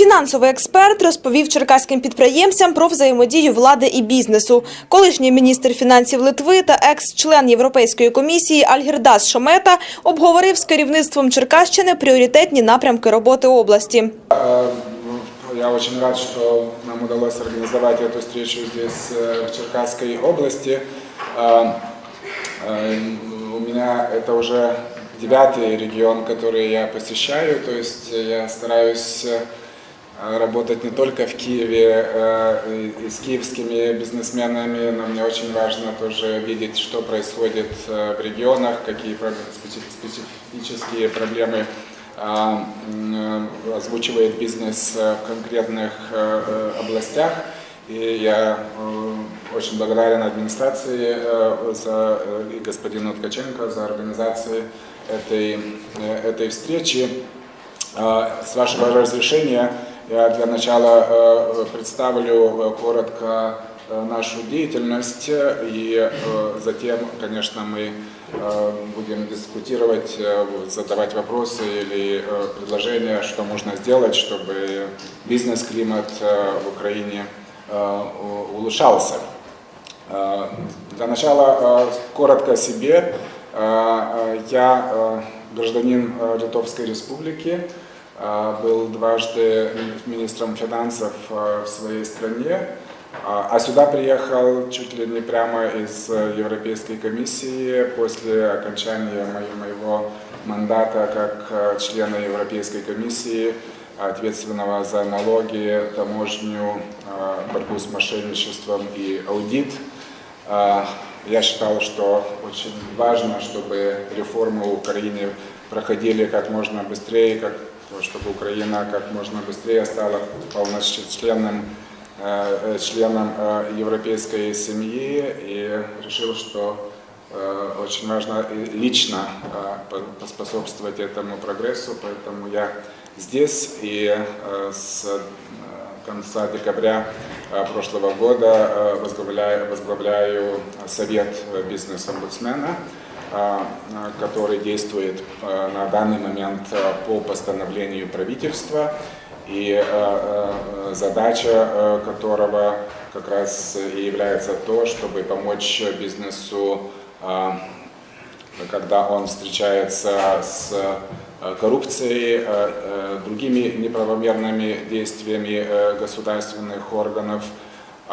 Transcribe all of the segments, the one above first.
Фінансовий експерт розповів черкаським підприємцям про взаємодію влади і бізнесу. Колишній міністр фінансів Литви та екс-член Європейської комісії Альгірдас Шомета обговорив з керівництвом Черкащини пріоритетні напрямки роботи області. Э, Я очень рад, что нам удалось организовать эту встречу здесь, э, в Черкасской области. Э, э, У меня это уже девятый регион, который я посещаю, то есть я стараюсь э, работать не только в Киеве э, и- с киевскими бизнесменами, но мне очень важно тоже видеть, что происходит э, в регионах, какие специфические проблемы а, э, озвучивает бизнес э, в конкретных э, э, областях. И я э, очень благодарен администрации э, за, э, и господину Ткаченко за организацию этой, э, этой встречи. А, С вашего разрешения я для начала э, представлю э, коротко э, нашу деятельность и затем, конечно, мы будем дискутировать, задавать вопросы или предложения, что можно сделать, чтобы бизнес-климат в Украине улучшался. Для начала коротко о себе. Я гражданин Литовской Республики, был дважды министром финансов э, в своей стране, а а сюда приехал чуть ли не прямо из э, Европейской комиссии после окончания моего- мандата как э, члена Европейской комиссии, ответственного за налоги, таможню, борьбу с мошенничеством и аудит. А, Я считал, что очень важно, чтобы реформы в Украине проходили как можно быстрее, как, чтобы Украина как можно быстрее стала полноценным э, членом э, европейской семьи и решил, что э, очень важно лично по- поспособствовать этому прогрессу, поэтому я здесь и с конца декабря прошлого года возглавляю, возглавляю Совет бизнес-омбудсмена, который действует э, на данный момент э, по постановлению правительства. И задача которого как раз и является то, чтобы помочь бизнесу когда он встречается с коррупцией, другими неправомерными действиями государственных органов,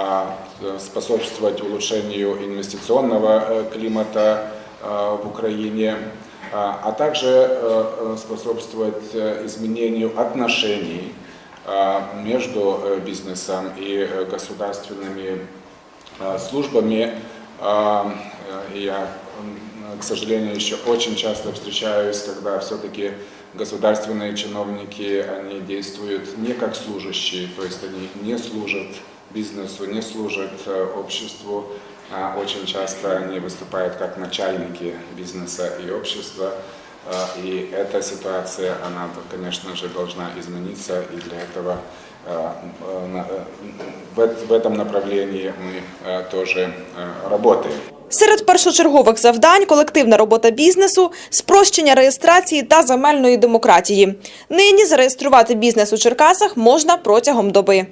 а, способствовать улучшению инвестиционного климата в Украине, а а также э, э, способствовать э, изменению отношений э, между э, бизнесом и э, государственными э, службами. Э, Я, к сожалению, еще очень часто встречаюсь, когда все-таки государственные чиновники, они действуют не как служащие, то есть они не служат бизнесу, не служат э, обществу, а очень часто они выступают как начальники бизнеса и общества. А, И эта ситуация, она, конечно же, должна измениться, и для этого э, э, на- э, в эт- в этом направлении мы э, тоже э, работаем. Серед першочергових завдань колективна робота бізнесу, спрощення реєстрації та земельної демократії. Нині зареєструвати бізнес у Черкасах можна протягом доби.